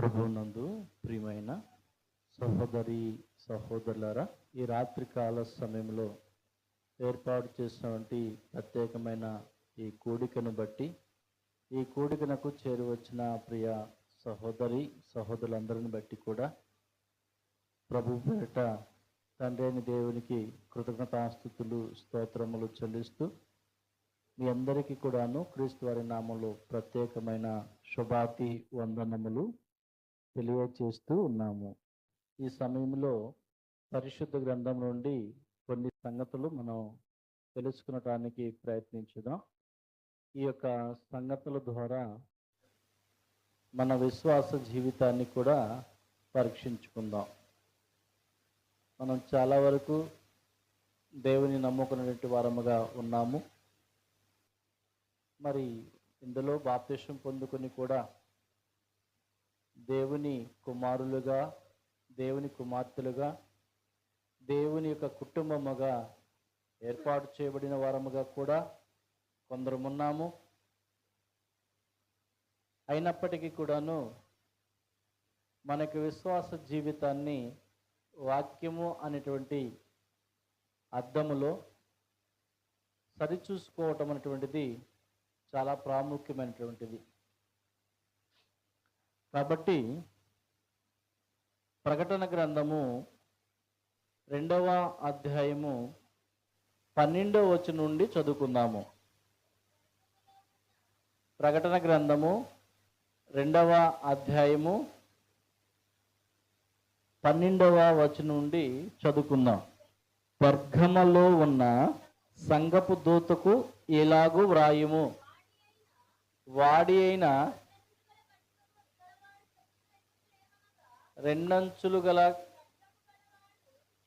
ప్రభునందు ప్రియమైన సహోదరి సహోదరులారా ఈ రాత్రి కాల సమయంలో ఏర్పాటు చేసినటువంటి ప్రత్యేకమైన ఈ కోడికను బట్టి ఈ కూడికనకు చేరువచ్చిన ప్రియ సహోదరి సహోదరులందరిని బట్టి కూడా ప్రభు పేరిట తండ్రి దేవునికి కృతజ్ఞతాస్థుతులు స్తోత్రములు చెల్లిస్తూ మీ అందరికీ కూడాను క్రీస్తు వారి నామంలో ప్రత్యేకమైన శుభాతి వందనములు. తెలియచేస్తూ ఉన్నాము. ఈ సమయంలో పరిశుద్ధ గ్రంథం నుండి కొన్ని సంగతులు మనం తెలుసుకునటానికి ప్రయత్నించుదాం. ఈ యొక్క సంగతుల ద్వారా మన విశ్వాస జీవితాన్ని కూడా పరీక్షించుకుందాం. మనం చాలా వరకు దేవుని నమ్ముకున్నటువంటి వారముగా ఉన్నాము. మరి ఇందులో బాప్తిష్టం పొందుకొని కూడా దేవుని కుమారులుగా దేవుని కుమార్తెలుగా దేవుని యొక్క కుటుంబముగా ఏర్పాటు చేయబడిన వారముగా కూడా కొందరు ఉన్నాము అయినప్పటికీ కూడాను మనకి విశ్వాస జీవితాన్ని వాక్యము అనేటువంటి అర్థములో సరిచూసుకోవటం అనేటువంటిది చాలా ప్రాముఖ్యమైనటువంటిది. కాబట్టి ప్రకటన గ్రంథము రెండవ అధ్యాయము పన్నెండవ వచ్చి నుండి చదువుకుందాము. ప్రకటన గ్రంథము రెండవ అధ్యాయము పన్నెండవ వచనం నుండి చదువుకుందాం. వర్గమలో ఉన్న సంగపు దూతకు ఎలాగూ వ్రాయుము? వాడి అయిన రెండంచులు గల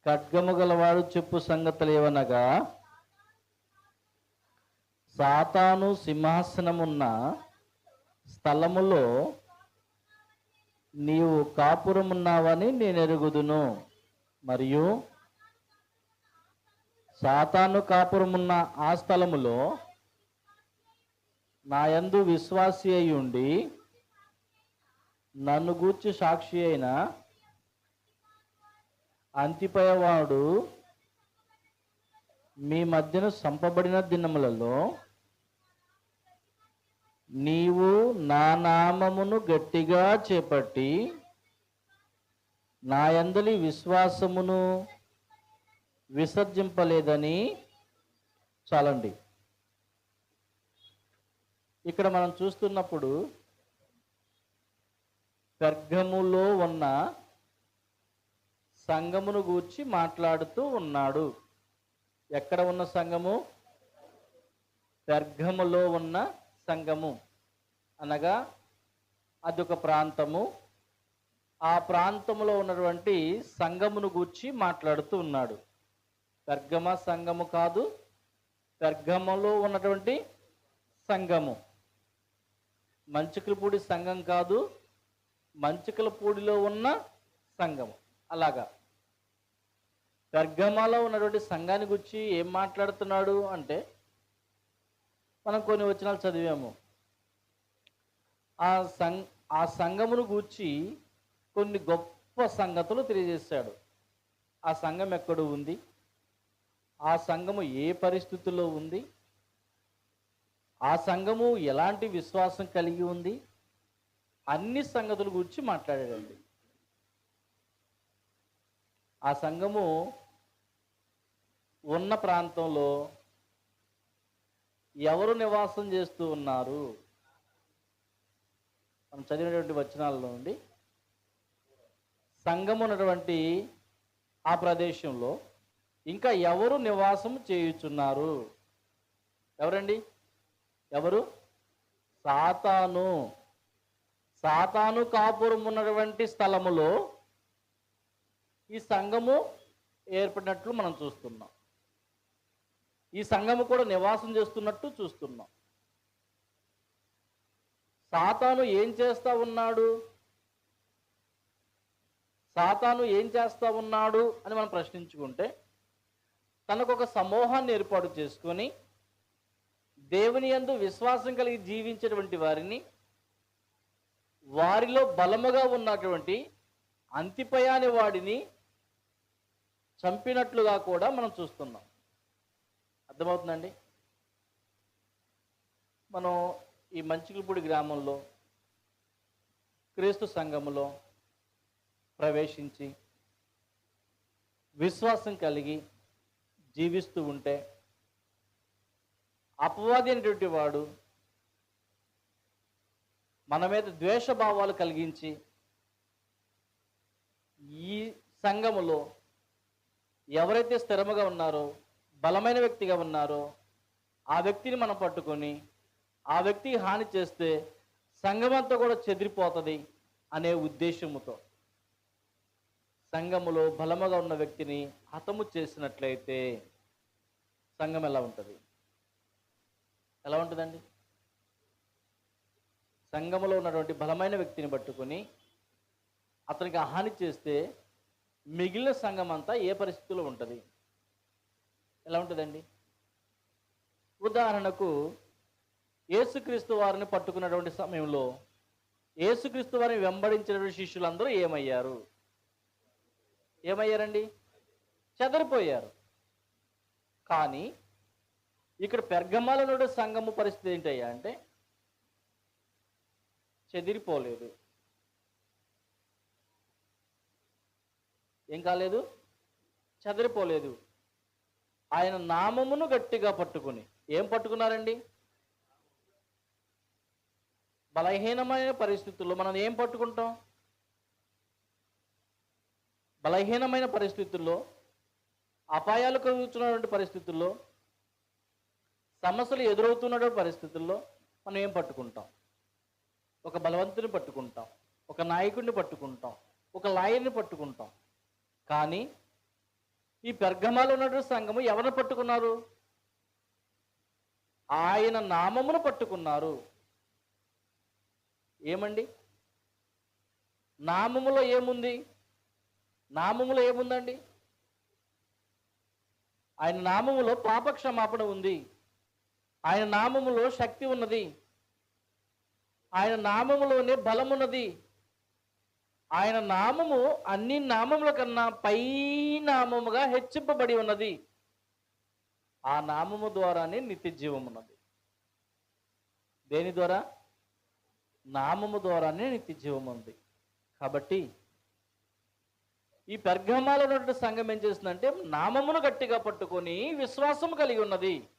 ఖడ్గము గలవాడు చెప్పు సంగతులు ఏవనగా సాతాను సింహాసనమున్న స్థలములో నీవు కాపురమున్నావని నేను ఎరుగుదును మరియు సాతాను కాపురమున్న ఆ స్థలములో నా యందు విశ్వాసి అయి ఉండి నన్ను గూర్చి సాక్షి అయిన అంతిపయవాడు మీ మధ్యన సంపబడిన దినములలో నీవు నా నామమును గట్టిగా చేపట్టి నా యందలి విశ్వాసమును విసర్జింపలేదని చాలండి. ఇక్కడ మనం చూస్తున్నప్పుడు పెర్గములో ఉన్న సంఘమును గూర్చి మాట్లాడుతూ ఉన్నాడు. ఎక్కడ ఉన్న సంఘము పెర్గములో ఉన్న సంఘము అనగా అదొక ప్రాంతము. ఆ ప్రాంతంలో ఉన్నటువంటి సంఘమును గూర్చి మాట్లాడుతూ ఉన్నాడు. పెర్గమ సంఘము కాదు పెర్గమలో ఉన్నటువంటి సంఘము మంచుకులపూడి సంఘం కాదు మంచికలపూడిలో ఉన్న సంఘము అలాగా. పెర్గమాలో ఉన్నటువంటి సంఘాన్ని గురించి ఏం మాట్లాడుతున్నాడు అంటే మనం కొన్ని వచనాలు చదివాము. ఆ సం ఆ సంఘమును గూర్చి కొన్ని గొప్ప సంగతులు తెలియజేశాడు. ఆ సంఘం ఎక్కడ ఉంది? ఆ సంఘము ఏ పరిస్థితుల్లో ఉంది? ఆ సంఘము ఎలాంటి విశ్వాసం కలిగి ఉంది? అన్ని సంగతుల గురించి మాట్లాడాడండి. ఆ సంఘము ఉన్న ప్రాంతంలో ఎవరు నివాసం చేస్తూ ఉన్నారు? మనం చదివినటువంటి వచనాల్లో నుండి. సంఘం ఉన్నటువంటి ఆ ప్రదేశంలో ఇంకా ఎవరు నివాసం చేయుచున్నారు? ఎవరండి? ఎవరు? సాతాను. సాతాను కాపురం ఉన్నటువంటి స్థలములో ఈ సంఘము ఏర్పడినట్లు మనం చూస్తున్నాం. ఈ సంఘము కూడా నివాసం చేస్తున్నట్టు చూస్తున్నాం. సాతాను ఏం చేస్తా ఉన్నాడు? సాతాను ఏం చేస్తా ఉన్నాడు అని మనం ప్రశ్నించుకుంటే తనకు ఒక సమూహాన్ని ఏర్పాటు చేసుకొని దేవుని యందు విశ్వాసం కలిగి జీవించేటువంటి వారిని వారిలో బలముగా ఉన్నటువంటి అంతిపయాని వాడిని చంపినట్లుగా కూడా మనం చూస్తున్నాం. అర్థమవుతుందండి? మనం ఈ మంచికలపూడి గ్రామంలో క్రీస్తు సంఘములో ప్రవేశించి విశ్వాసం కలిగి జీవిస్తూ ఉంటే అపవాది అనేటువంటి వాడు మన మీద ద్వేషభావాలు కలిగించి ఈ సంఘములో ఎవరైతే స్థిరముగా ఉన్నారో బలమైన వ్యక్తిగా ఉన్నారో ఆ వ్యక్తిని మనం పట్టుకొని ఆ వ్యక్తికి హాని చేస్తే సంఘమంతా కూడా చెదిరిపోతుంది అనే ఉద్దేశముతో సంఘములో బలముగా ఉన్న వ్యక్తిని హతము చేసినట్లయితే సంఘం ఎలా ఉంటుంది? ఎలా ఉంటుందండి? సంఘములో ఉన్నటువంటి బలమైన వ్యక్తిని పట్టుకొని అతనికి హాని చేస్తే మిగిలిన సంఘం అంతా ఏ పరిస్థితిలో ఉంటుంది? ఎలా ఉంటుందండి? ఉదాహరణకు ఏసుక్రీస్తు వారిని పట్టుకున్నటువంటి సమయంలో ఏసుక్రీస్తు వారిని వెంబడించినటువంటి శిష్యులందరూ ఏమయ్యారు? ఏమయ్యారండి? చెదరిపోయారు. కానీ ఇక్కడ పెర్గమాలనుడు సంఘము పరిస్థితి ఏంటయ్యా అంటే చెదిరిపోలేదు. ఏం కాలేదు? చెదిరిపోలేదు. ఆయన నామమును గట్టిగా పట్టుకుని ఏం పట్టుకున్నారండి? బలహీనమైన పరిస్థితుల్లో మనం ఏం పట్టుకుంటాం? బలహీనమైన పరిస్థితుల్లో అపాయాలు కలుగుతున్నటువంటి పరిస్థితుల్లో సమస్యలు ఎదురవుతున్నటువంటి పరిస్థితుల్లో మనం ఏం పట్టుకుంటాం? ఒక బలవంతుని పట్టుకుంటాం ఒక నాయకుడిని పట్టుకుంటాం ఒక లాయర్ని పట్టుకుంటాం. కానీ ఈ పెర్గమాలో ఉన్నటువంటి సంఘము ఎవరిని పట్టుకున్నారు? ఆయన నామమును పట్టుకున్నారు. ఏమండి? నామములో ఏముంది? నామములో ఏముందండి? ఆయన నామములో పాపక్షమాపణ ఉంది. ఆయన నామములో శక్తి ఉన్నది. ఆయన నామములోనే బలమున్నది. ఆయన నామము అన్ని నామముల కన్నా పై నామముగా హెచ్చింపబడి ఉన్నది. ఆ నామము ద్వారానే నిత్య జీవం ఉన్నది దేని ద్వారా? నామము ద్వారానే నిత్య జీవం ఉంది కాబట్టి ఈ పెర్గమాలో ఉన్నటువంటి సంఘం ఏం చేస్తుందంటే నామమును గట్టిగా పట్టుకొని విశ్వాసము కలిగి ఉన్నది.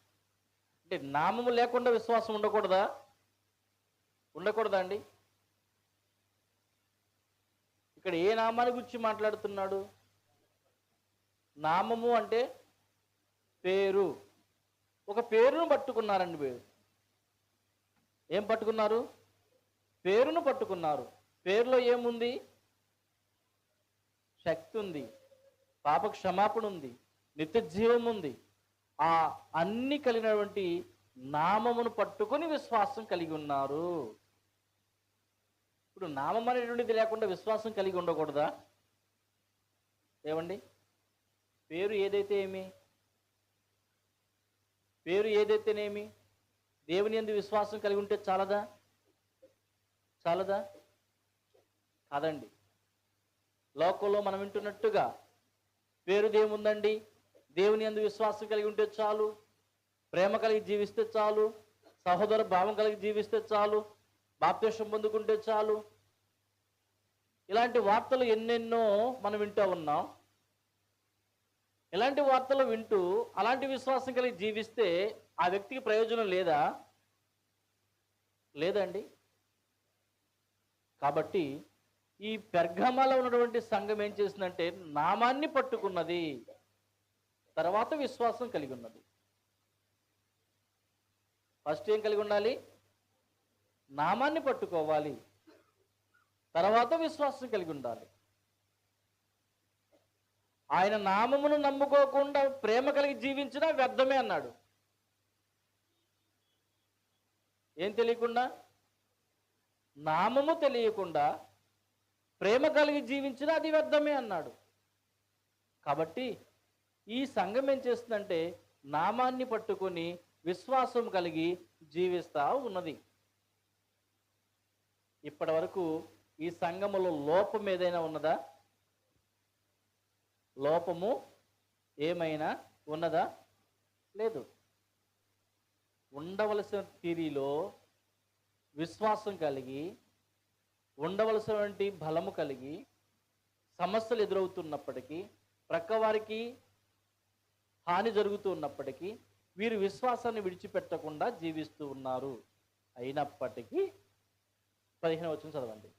అంటే నామము లేకుండా విశ్వాసం ఉండకూడదా? ఉండకూడదా అండి ఇక్కడ ఏ నామాన్ని గురించి మాట్లాడుతున్నాడు? నామము అంటే పేరు. ఒక పేరును పట్టుకున్నారండి మీరు. ఏం పట్టుకున్నారు? పేరును పట్టుకున్నారు. పేరులో ఏముంది? శక్తి ఉంది. పాప క్షమాపణ ఉంది నిత్య జీవం ఉంది ఆ అన్ని కలిగినటువంటి నామమును పట్టుకొని విశ్వాసం కలిగి ఉన్నారు. ఇప్పుడు నామం అనేటువంటిది లేకుండా విశ్వాసం కలిగి ఉండకూడదా? ఏమండి? పేరు ఏదైతే ఏమి? పేరు ఏదైతేనేమి? దేవుని ఎందు విశ్వాసం కలిగి ఉంటే చాలదా? చాలదా? కాదండి. లోకంలో మనం వింటున్నట్టుగా పేరు దేవుందండి. దేవుని ఎందు విశ్వాసం కలిగి ఉంటే చాలు. ప్రేమ కలిగి జీవిస్తే చాలు. సహోదర భావం కలిగి జీవిస్తే చాలు. బాప్తేశం పొందుకుంటే చాలు. ఇలాంటి వార్తలు ఎన్నెన్నో మనం వింటూ ఉన్నాం. ఇలాంటి వార్తలు వింటూ అలాంటి విశ్వాసం కలిగి జీవిస్తే ఆ వ్యక్తికి ప్రయోజనం లేదా? లేదండి. కాబట్టి ఈ పెర్గమలో ఉన్నటువంటి సంఘం ఏం చేసిందంటే నామాన్ని పట్టుకున్నది తర్వాత విశ్వాసం కలిగి ఉన్నది. ఫస్ట్ ఏం కలిగి ఉండాలి? నామాన్ని పట్టుకోవాలి. తర్వాత విశ్వాసం కలిగి ఉండాలి. ఆయన నామమును నమ్ముకోకుండా ప్రేమ కలిగి జీవించినా వ్యర్థమే అన్నాడు. ఏం తెలియకుండా? నామము తెలియకుండా ప్రేమ కలిగి జీవించినా అది వ్యర్థమే అన్నాడు. కాబట్టి ఈ సంఘం ఏం చేస్తుందంటే నామాన్ని పట్టుకొని విశ్వాసం కలిగి జీవిస్తా ఉన్నది. ఇప్పటి వరకు ఈ సంఘములో లోపం ఏదైనా ఉన్నదా? లోపము ఏమైనా ఉన్నదా? లేదు. ఉండవలసిన తీరిలో విశ్వాసం కలిగి ఉండవలసినటువంటి బలము కలిగి సమస్యలు ఎదురవుతున్నప్పటికీ ప్రక్కవారికి హాని జరుగుతూ ఉన్నప్పటికీ వీరు విశ్వాసాన్ని విడిచిపెట్టకుండా జీవిస్తూ ఉన్నారు. అయినప్పటికీ పదిహేను వచ్చిన చదవండి.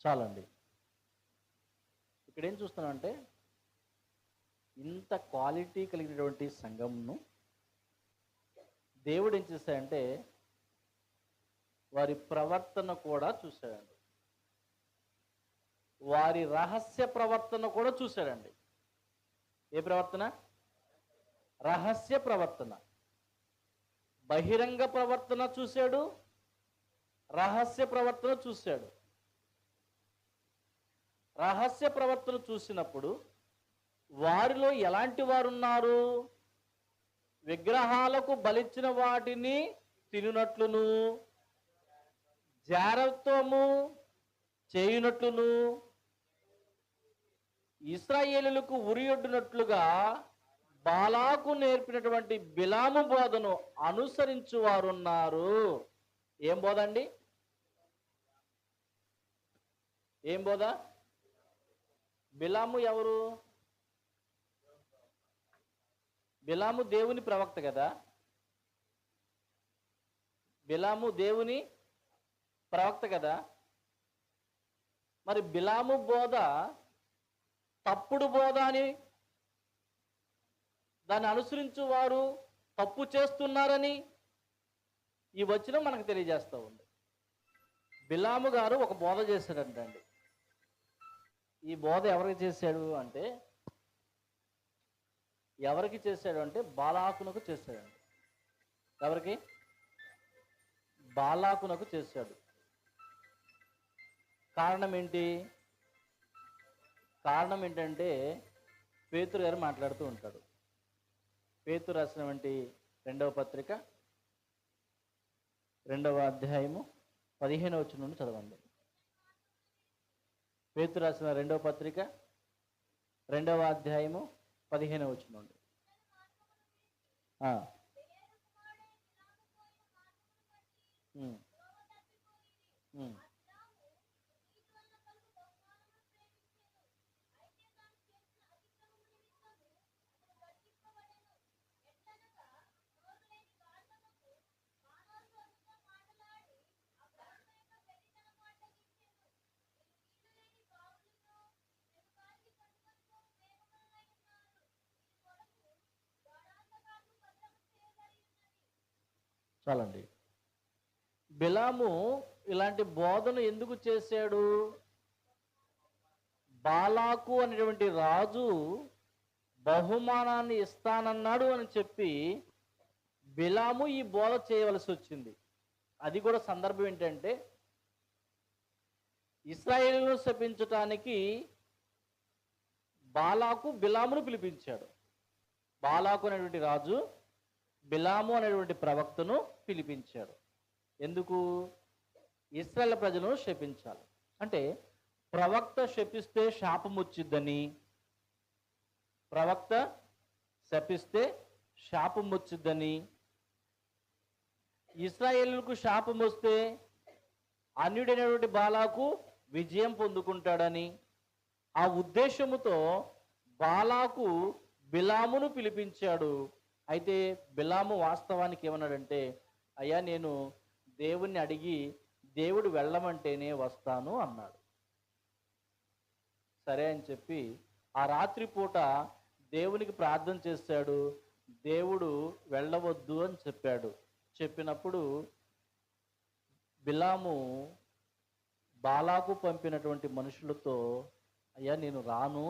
చాలండి. ఇక్కడ ఏం చూస్తున్నాం అంటే ఇంత క్వాలిటీ కలిగినటువంటి సంఘంను దేవుడు ఏం చేశాడంటే వారి ప్రవర్తన కూడా చూశాడండి. వారి రహస్య ప్రవర్తన కూడా చూశాడండి. ఏ ప్రవర్తన? రహస్య ప్రవర్తన. బహిరంగ ప్రవర్తన చూశాడు రహస్య ప్రవర్తన చూశాడు. రహస్య ప్రవర్తన చూసినప్పుడు వారిలో ఎలాంటి వారు ఉన్నారు విగ్రహాలకు బలిచ్చిన వాటిని తినునట్లును జారత్వము చేయునట్లును. ఇస్రాయేలులకు ఉరియొడ్డునట్లుగా బాలాకు నేర్పినటువంటి బిలాము బోధను అనుసరించు వారున్నారు. ఏం బోధ అండి? ఏం బోధ? బిలాము ఎవరు? బిలాము దేవుని ప్రవక్త కదా? బిలాము దేవుని ప్రవక్త కదా? మరి బిలాము బోధ తప్పుడు బోధ అని దాన్ని అనుసరించు వారు తప్పు చేస్తున్నారని ఈ వచనం మనకు తెలియజేస్తూ ఉంది. బిలాము గారు ఒక బోధ చేశాడంటండి. ఈ బోధ ఎవరికి చేశాడు అంటే ఎవరికి చేశాడు అంటే బాలాకునకు చేశాడు ఎవరికి? బాలాకునకు చేశాడు. కారణం ఏంటి కారణం ఏంటంటే పేతురు గారు మాట్లాడుతూ ఉంటాడు. పేతురు రాసినటువంటి రెండవ పత్రిక రెండవ అధ్యాయము పదిహేను వచ్చిన నుండి చదవండి. పేతురు రాసిన రెండవ పత్రిక రెండవ అధ్యాయము పదిహేను వచ్చి నుండి ఆ. చాలండి బిలాము ఇలాంటి బోధను ఎందుకు చేశాడు? బాలాకు అనేటువంటి రాజు బహుమానాన్ని ఇస్తానన్నాడు అని చెప్పి బిలాము ఈ బోధ చేయవలసి వచ్చింది. అది కూడా సందర్భం ఏంటంటే ఇస్రాయేలును శపించటానికి బాలాకు బిలామును పిలిపించాడు. బాలాకు అనేటువంటి రాజు బిలాము అనేటువంటి ప్రవక్తను పిలిపించాడు. ఎందుకు? ఇస్రాయల్ ప్రజలను శపించాలి. అంటే ప్రవక్త శపిస్తే శాపం వచ్చిద్దని ప్రవక్త శపిస్తే శాపం వచ్చిద్దని ఇస్రాయేళ్ళకు శాపం వస్తే అన్యుడైనటువంటి బాలాకు విజయం పొందుకుంటాడని ఆ ఉద్దేశముతో బాలాకు బిలామును పిలిపించాడు. అయితే బిలాము వాస్తవానికి ఏమన్నాడంటే అయ్యా నేను దేవుణ్ణి అడిగి దేవుడు వెళ్ళమంటేనే వస్తాను అన్నాడు. సరే అని చెప్పి ఆ రాత్రి పూట దేవునికి ప్రార్థన చేశాడు దేవుడు వెళ్ళవద్దు అని చెప్పాడు. చెప్పినప్పుడు బిలాము బాలాకు పంపినటువంటి మనుషులతో అయ్యా నేను రాను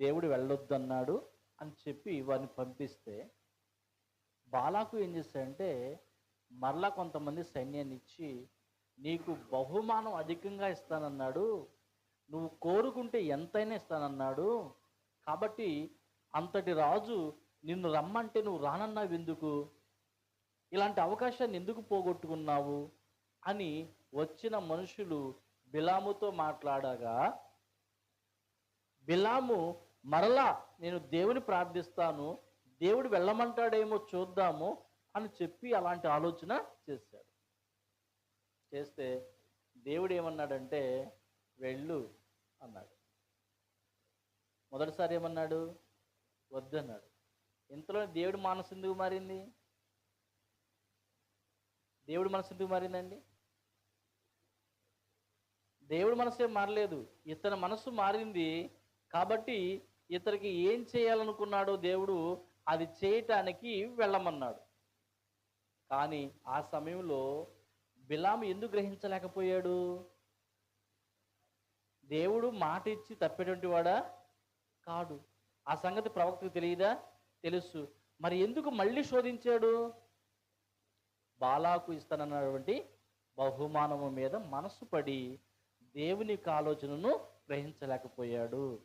దేవుడు వెళ్ళొద్దన్నాడు అని చెప్పి వారిని పంపిస్తే బాలాకు ఏం చేశాడంటే మరలా కొంతమంది సైన్యాన్ని ఇచ్చి నీకు బహుమానం అధికంగా ఇస్తానన్నాడు నువ్వు కోరుకుంటే ఎంతైనా ఇస్తానన్నాడు కాబట్టి అంతటి రాజు నిన్ను రమ్మంటే నువ్వు రానన్నావు ఎందుకు? ఇలాంటి అవకాశాన్ని ఎందుకు పోగొట్టుకున్నావు? అని వచ్చిన మనుషులు బిలాముతో మాట్లాడగా బిలాము మరలా నేను దేవుని ప్రార్థిస్తాను దేవుడు వెళ్ళమంటాడేమో చూద్దాము అని చెప్పి అలాంటి ఆలోచన చేశాడు. చేస్తే దేవుడు ఏమన్నాడంటే వెళ్ళు అన్నాడు. మొదటిసారి ఏమన్నాడు? వద్దన్నాడు. ఇంతలో దేవుడి మనసు ఎందుకు మారింది? దేవుడి మనసు ఎందుకు మారిందండి? దేవుడి మనసు ఏం మారలేదు. ఇతని మనసు మారింది కాబట్టి ఇతనికి ఏం చేయాలనుకున్నాడో దేవుడు అది చేయటానికి వెళ్ళమన్నాడు. కానీ ఆ సమయంలో బిలాము ఎందుకు గ్రహించలేకపోయాడు? దేవుడు మాట ఇచ్చి తప్పేటువంటి వాడా? కాడు ఆ సంగతి ప్రవక్తకు తెలియదా? తెలుసు. మరి ఎందుకు మళ్ళీ శోధించాడు? బాలాకు ఇస్తానన్నటువంటి బహుమానము మీద మనసు పడి దేవుని యొక్క ఆలోచనను గ్రహించలేకపోయాడు.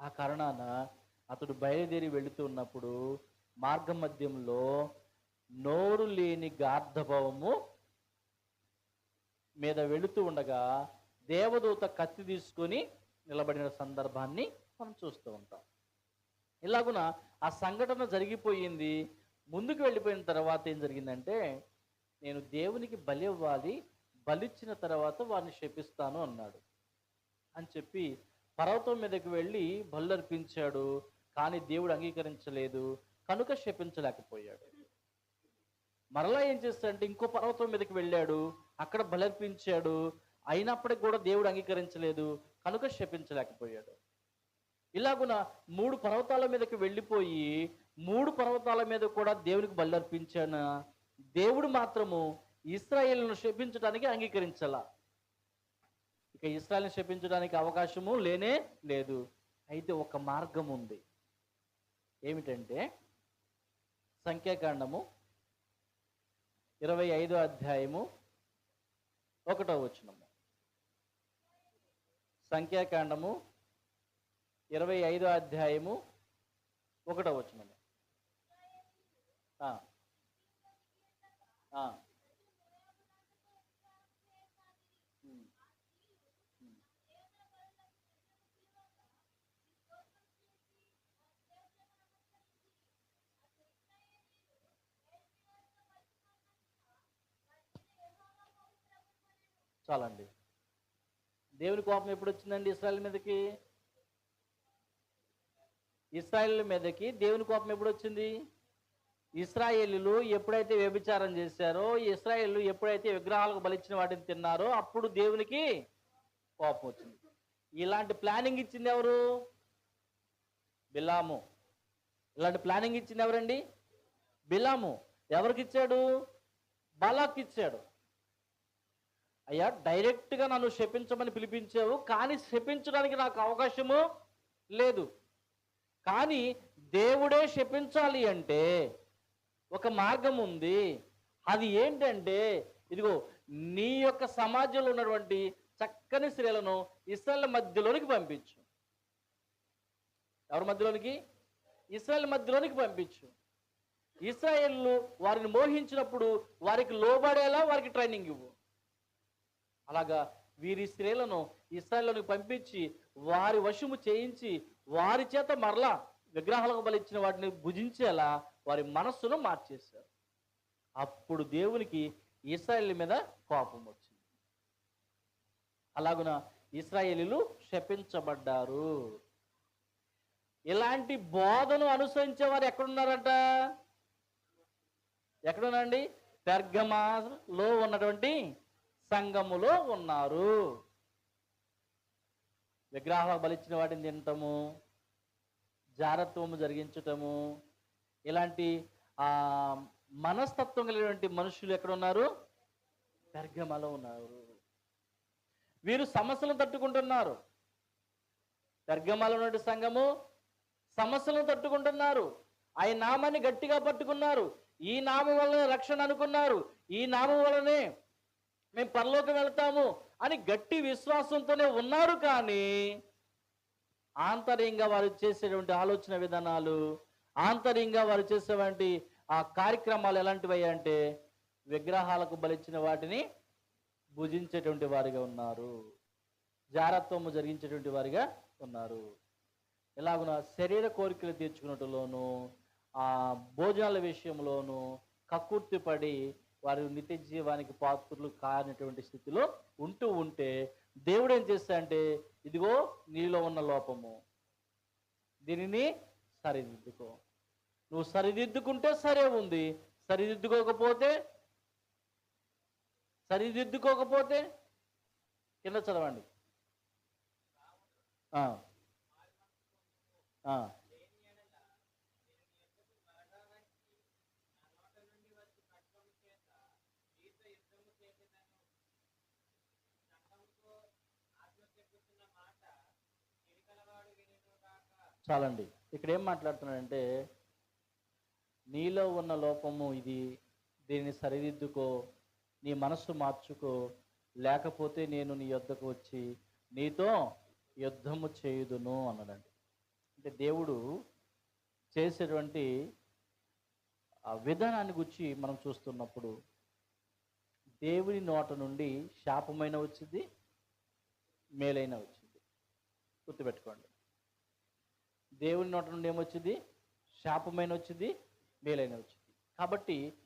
ఆ కారణాన అతడు బయలుదేరి వెళుతున్నప్పుడు మార్గ మధ్యంలో నోరు లేని గార్ధభవము మీద వెళుతూ ఉండగా దేవదూత కత్తి తీసుకొని నిలబడిన సందర్భాన్ని మనం చూస్తూ ఉంటాం. ఇలాగున ఆ సంఘటన జరిగిపోయింది. ముందుకు వెళ్ళిపోయిన తర్వాత ఏం జరిగిందంటే నేను దేవునికి బలి ఇవ్వాలి బలిచ్చిన తర్వాత వారిని శపిస్తాను అన్నాడు. అని చెప్పి పర్వతం మీదకి వెళ్ళి బల్లర్పించాడు. కానీ దేవుడు అంగీకరించలేదు కనుక శపించలేకపోయాడు. మరలా ఏం చేస్తాడంటే ఇంకో పర్వతం మీదకి వెళ్ళాడు అక్కడ బలర్పించాడు అయినప్పటికి కూడా దేవుడు అంగీకరించలేదు కనుక శపించలేకపోయాడు. ఇలాగున మూడు పర్వతాల మీదకి వెళ్ళిపోయి మూడు పర్వతాల మీద కూడా దేవునికి బలర్పించాన దేవుడు మాత్రము ఇస్రాయేల్ను శపించడానికి అంగీకరించాల. ఇక ఇస్రాయల్ని శపించడానికి అవకాశము లేనే లేదు. అయితే ఒక మార్గం ఉంది. ఏమిటంటే సంఖ్యాకాండము ఇరవై ఐదో అధ్యాయము ఒకటో వచనము. సంఖ్యాకాండము ఇరవై ఐదో అధ్యాయము ఒకటో వచనము. చాలండి దేవుని కోపం ఎప్పుడు వచ్చిందండి ఇస్రాయల్ మీదకి? ఇస్రాయల్ మీదకి దేవుని కోపం ఎప్పుడు వచ్చింది? ఇస్రాయేలీలు ఎప్పుడైతే వ్యభిచారం చేశారో ఇస్రాయేళ్ళు ఎప్పుడైతే విగ్రహాలకు బలిచ్చిన వాటిని తిన్నారో అప్పుడు దేవునికి కోపం వచ్చింది. ఇలాంటి ప్లానింగ్ ఇచ్చింది ఎవరు? బిలాము. ఇలాంటి ప్లానింగ్ ఇచ్చింది ఎవరండి? బిలాము. ఎవరికి ఇచ్చాడు బలాక్ ఇచ్చాడు అయ్యా డైరెక్ట్గా నన్ను శపించమని పిలిపించావు కానీ శపించడానికి నాకు అవకాశము లేదు. కానీ దేవుడే శపించాలి అంటే ఒక మార్గం ఉంది. అది ఏంటంటే ఇదిగో నీ యొక్క సమాజంలో ఉన్నటువంటి చక్కని స్త్రీలను ఇస్రాయల్ మధ్యలోనికి పంపించు. ఎవరి మధ్యలోనికి? ఇస్రాయల్ మధ్యలోనికి పంపించు. ఇస్రాయేళ్ళు వారిని మోహించినప్పుడు వారికి లోబడేలా వారికి ట్రైనింగ్ ఇవ్వు. అలాగా వీరి స్త్రీలను ఇస్రాయల్లోనికి పంపించి వారి వశము చేయించి వారి చేత మరలా విగ్రహాలకు బలిచ్చిన వాటిని భుజించేలా వారి మనస్సును మార్చేశారు. అప్పుడు దేవునికి ఇస్రాయేల్ మీద కోపం వచ్చింది. అలాగున ఇస్రాయేలీలు శపించబడ్డారు. ఇలాంటి బోధను అనుసరించే వారు ఎక్కడున్నారట? ఎక్కడున్నారండి? పెర్గమాలో ఉన్నటువంటి సంఘములో ఉన్నారు. విగ్రహాలకు బలిచ్చిన వాటిని తినటము జారత్వము జరిగించటము ఇలాంటి ఆ మనస్తత్వం కలిగినటువంటి మనుషులు ఎక్కడ ఉన్నారు పెర్గమలో ఉన్నారు. వీరు సమస్యలను తట్టుకుంటున్నారు. పెర్గమలో ఉన్నటువంటి సంఘము సమస్యలను తట్టుకుంటున్నారు. ఆయన నామాన్ని గట్టిగా పట్టుకున్నారు. ఈ నామం వల్లనే రక్షణ అనుకున్నారు. ఈ నామం వల్లనే మేము పరలోకి వెళ్తాము అని గట్టి విశ్వాసంతోనే ఉన్నారు కానీ ఆంతర్యంగా వారు చేసేటువంటి ఆలోచన విధానాలు ఆంతర్యంగా వారు చేసేటువంటి ఆ కార్యక్రమాలు ఎలాంటివి అంటే విగ్రహాలకు బలిచ్చిన వాటిని భుజించేటువంటి వారిగా ఉన్నారు. జారత్వము జరిగించేటువంటి వారిగా ఉన్నారు. ఎలాగున శరీర కోరికలు తీర్చుకున్నట్టులోను ఆ భోజనాల విషయంలోను కక్కుర్తిపడి వారి నిత్య జీవానికి పాత్రులు కానిటువంటి స్థితిలో ఉంటూ ఉంటే దేవుడు ఏం చేస్తాడంటే ఇదిగో నీలో ఉన్న లోపము. దీనిని సరిదిద్దుకో. నువ్వు సరిదిద్దుకుంటే సరే ఉంది. సరిదిద్దుకోకపోతే? సరిదిద్దుకోకపోతే? కింద చదవండి. చాలండి. ఇక్కడ ఏం మాట్లాడుతున్నాడంటే నీలో ఉన్న లోపము ఇది దీన్ని సరిదిద్దుకో నీ మనస్సు మార్చుకో లేకపోతే నేను నీ యొద్దకు వచ్చి నీతో యుద్ధము చేయుదును అన్నాడండి. అంటే దేవుడు చేసేటువంటి ఆ విధానాన్ని గురించి మనం చూస్తున్నప్పుడు దేవుని నోట నుండి శాపమైన వచ్చింది మేలైన వచ్చింది. గుర్తుపెట్టుకోండి. దేవుని నోట నుండి ఏమొచ్చింది? శాపమైన వచ్చింది మేలైన వచ్చింది కాబట్టి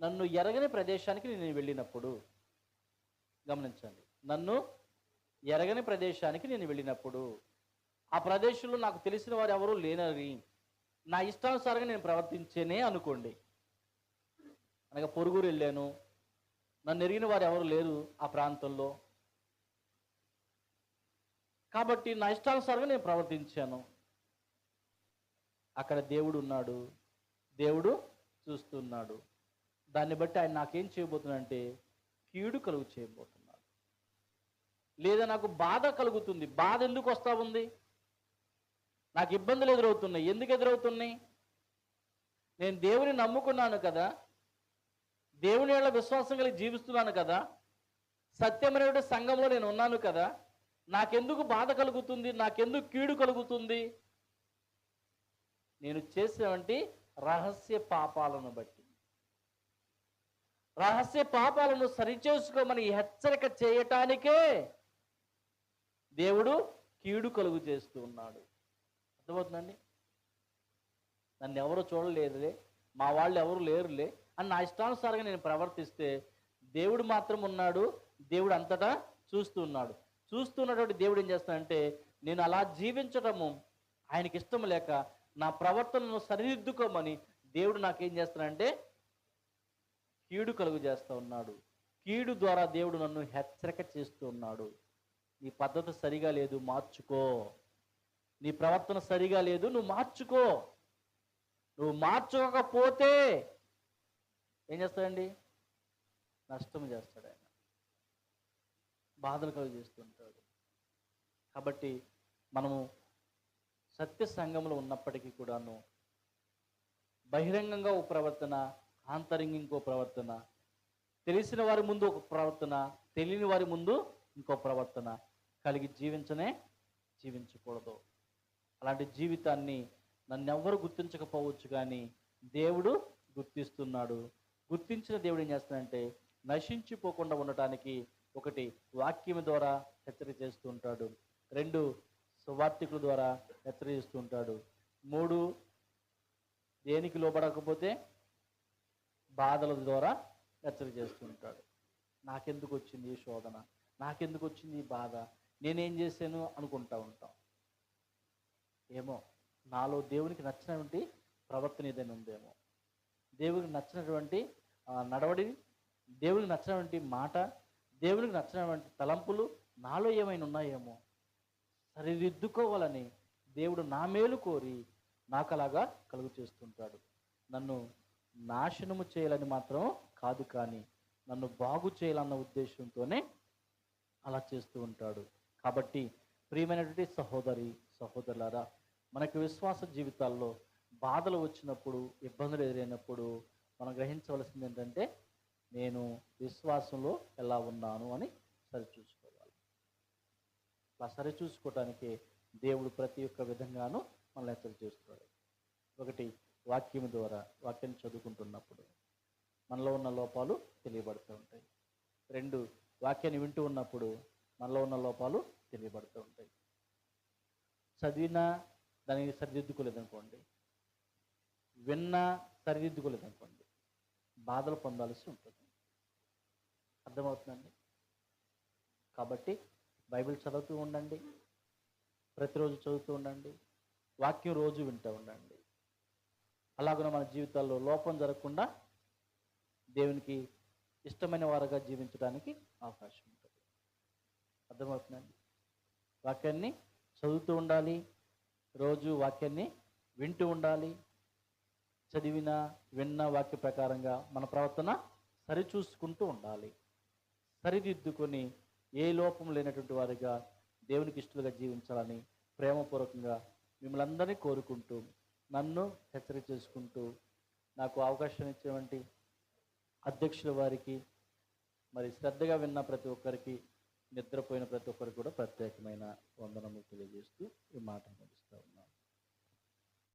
నన్ను ఎరగని ప్రదేశానికి నేను వెళ్ళినప్పుడు గమనించండి నన్ను ఎరగని ప్రదేశానికి నేను వెళ్ళినప్పుడు ఆ ప్రదేశంలో నాకు తెలిసిన వారు ఎవరూ లేనని నా ఇష్టానుసారంగా నేను ప్రవర్తించేనే అనుకోండి. అనగా పొరుగురు వెళ్ళాను నన్ను ఎరిగిన వారు ఎవరు లేరు ఆ ప్రాంతంలో. కాబట్టి నా ఇష్టానుసారంగా నేను ప్రవర్తించాను. అక్కడ దేవుడు ఉన్నాడు. దేవుడు చూస్తున్నాడు. దాన్ని బట్టి ఆయన నాకేం చేయబోతున్నాడంటే కీడు కలుగు చేయబోతున్నాడు. లేదా నాకు బాధ కలుగుతుంది. బాధ ఎందుకు వస్తా ఉంది? నాకు ఇబ్బందులు ఎదురవుతున్నాయి. ఎందుకు ఎదురవుతున్నాయి? నేను దేవుని నమ్ముకున్నాను కదా. దేవుని ఏళ్ళ విశ్వాసం కలిగి జీవిస్తున్నాను కదా. సత్యమైన సంఘంలో నేను ఉన్నాను కదా. నాకెందుకు బాధ కలుగుతుంది? నాకెందుకు కీడు కలుగుతుంది? నేను చేసినటువంటి రహస్య పాపాలను బట్టి. రహస్య పాపాలను సరిచేసుకోమని హెచ్చరిక చేయటానికే దేవుడు కీడు కలుగు చేస్తూ ఉన్నాడు. అర్థమవుతుందండి? నన్ను ఎవరు చూడలేదులే మా వాళ్ళు ఎవరు లేరులే అని నా ఇష్టానుసారంగా నేను ప్రవర్తిస్తే దేవుడు మాత్రం ఉన్నాడు దేవుడు అంతటా చూస్తూ ఉన్నాడు. చూస్తున్నటువంటి దేవుడు ఏం చేస్తాడంటే నేను అలా జీవించటము ఆయనకి ఇష్టం లేక నా ప్రవర్తనను సరిదిద్దుకోమని దేవుడు నాకేం చేస్తాడంటే కీడు కలుగు చేస్తూ ఉన్నాడు. కీడు ద్వారా దేవుడు నన్ను హెచ్చరిక చేస్తూ ఉన్నాడు. నీ పద్ధతి సరిగా లేదు మార్చుకో. నీ ప్రవర్తన సరిగా లేదు నువ్వు మార్చుకో. నువ్వు మార్చుకోకపోతే ఏం చేస్తాడండి? నష్టం చేస్తాడు ఆయన. బాధలు కలుగు చేస్తుంటాడు కాబట్టి మనము సత్య సంఘంలో ఉన్నప్పటికీ కూడాను బహిరంగంగా ఒక ప్రవర్తన ఆంతరంగ ఇంకో ప్రవర్తన తెలిసిన వారి ముందు ఒక ప్రవర్తన తెలియని వారి ముందు ఇంకో ప్రవర్తన కలిగి జీవించనే జీవించకూడదు. అలాంటి జీవితాన్ని నన్నెవ్వరు గుర్తించకపోవచ్చు కానీ దేవుడు గుర్తిస్తున్నాడు. గుర్తించిన దేవుడు ఏం చేస్తాడంటే నశించిపోకుండా ఉండటానికి ఒకటి వాక్యం ద్వారా హెచ్చరిక చేస్తూ ఉంటాడు. రెండు సువార్తికుల ద్వారా హెచ్చరిక చేస్తూ ఉంటాడు మూడు దేనికి లోపడకపోతే బాధల ద్వారా హెచ్చరి చేస్తూ ఉంటాడు నాకెందుకు వచ్చింది ఈ శోధన? నాకెందుకు వచ్చింది ఈ బాధ? నేనేం చేశాను అనుకుంటా ఉంటాం. ఏమో నాలో దేవునికి నచ్చినటువంటి ప్రవర్తన ఏదైనా ఉందేమో. దేవునికి నచ్చినటువంటి ఆ, నడవడి దేవునికి నచ్చినటువంటి మాట దేవునికి నచ్చినటువంటి తలంపులు నాలో ఏమైనా ఉన్నాయేమో? సరిదిద్దుకోవాలని దేవుడు నా మేలు కోరి నాకు అలాగా కలుగు చేస్తుంటాడు. నన్ను నాశనము చేయాలని మాత్రం కాదు కానీ నన్ను బాగు చేయాలన్న ఉద్దేశంతోనే అలా చేస్తూ ఉంటాడు. కాబట్టి ప్రియమైనటువంటి సహోదరి సహోదరులారా మనకు విశ్వాస జీవితాల్లో బాధలు వచ్చినప్పుడు ఇబ్బందులు ఎదురైనప్పుడు మనం గ్రహించవలసింది ఏంటంటే నేను విశ్వాసంలో ఎలా ఉన్నాను అని సరిచూసు అలా సరిచూసుకోవటానికి దేవుడు ప్రతి ఒక్క విధంగాను మనల్ని హెచ్చరి చేస్తున్నాడు. ఒకటి వాక్యం ద్వారా వాక్యం చదువుకుంటున్నప్పుడు మనలో ఉన్న లోపాలు తెలియబడుతూ ఉంటాయి. రెండు వాక్యాన్ని వింటూ ఉన్నప్పుడు మనలో ఉన్న లోపాలు తెలియబడుతూ ఉంటాయి. చదివినా దానికి సరిదిద్దుకోలేదనుకోండి. విన్నా సరిదిద్దుకోలేదనుకోండి. బాధలు పొందాల్సి ఉంటుంది. అర్థమవుతుందండి? కాబట్టి బైబిల్ చదువుతూ ఉండండి. ప్రతిరోజు చదువుతూ ఉండండి. వాక్యం రోజు వింటూ ఉండండి. అలాగనే మన జీవితాల్లో లోపం జరగకుండా దేవునికి ఇష్టమైన వారుగా జీవించడానికి అవకాశం ఉంటుంది. అర్థమవుతుందండి? వాక్యాన్ని చదువుతూ ఉండాలి. రోజు వాక్యాన్ని వింటూ ఉండాలి. చదివిన విన్న వాక్య ప్రకారంగా మన ప్రవర్తన సరిచూసుకుంటూ ఉండాలి. సరిదిద్దుకొని ఏ లోపం లేనటువంటి వారిగా దేవునికి ఇష్టలుగా జీవించాలని ప్రేమపూర్వకంగా మిమ్మల్ని అందరినీ కోరుకుంటూ నన్ను హెచ్చరిక చేసుకుంటూ నాకు అవకాశం ఇచ్చినటువంటి అధ్యక్షుల వారికి మరి శ్రద్ధగా విన్న ప్రతి ఒక్కరికి నిద్రపోయిన ప్రతి ఒక్కరికి కూడా ప్రత్యేకమైన వందనములు తెలియజేస్తూ ఈ మాట ముగిస్తా ఉన్నాను